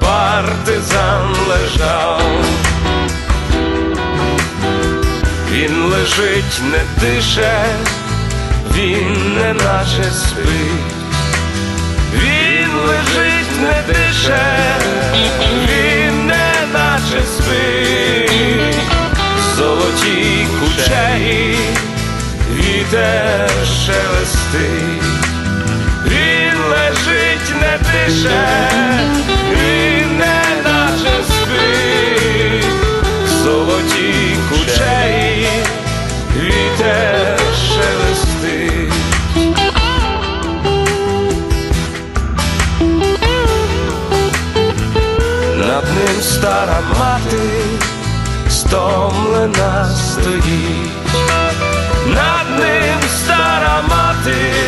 партизан лежав. Він лежить, не дише, він не наче спить. Він лежить, не дише, дише, він не наче спить, золоті кучері, вітер шелестить. Над ним стара мати стомлена стоїть, над ним стара мати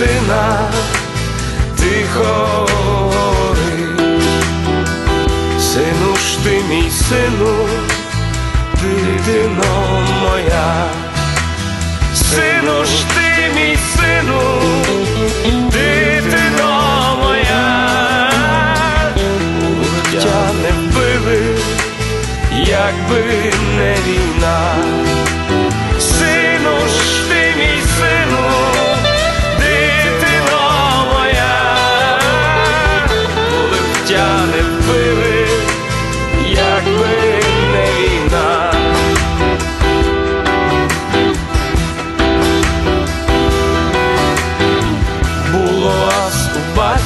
сина тихо говорить, сину ж ти мій сину, дитино моя, сину ж ти мій сину, дитино моя, життя не вбили, якби не війна.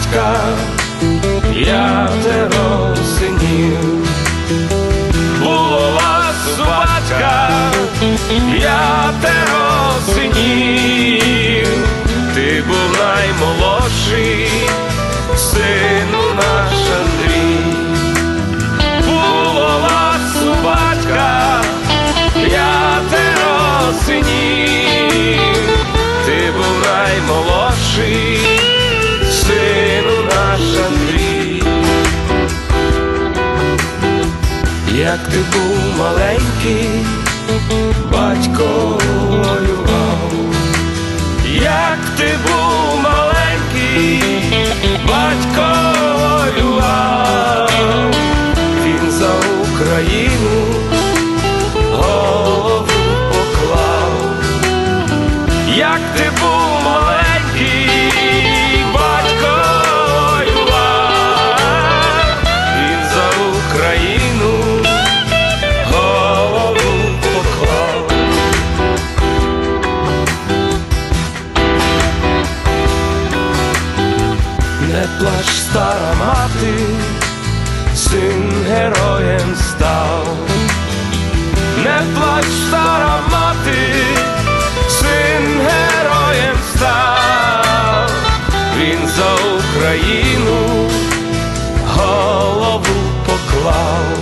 Батька п'ятеро синів. Було вас у батька п'ятеро синів, ти був наймолодший, ти був маленький, батько воював, як ти був маленький, батько воював, він за Україну голову як ти був маленький. Не плач, стара мати, син героєм став, не плач, стара мати, син героєм став, він за Україну голову поклав.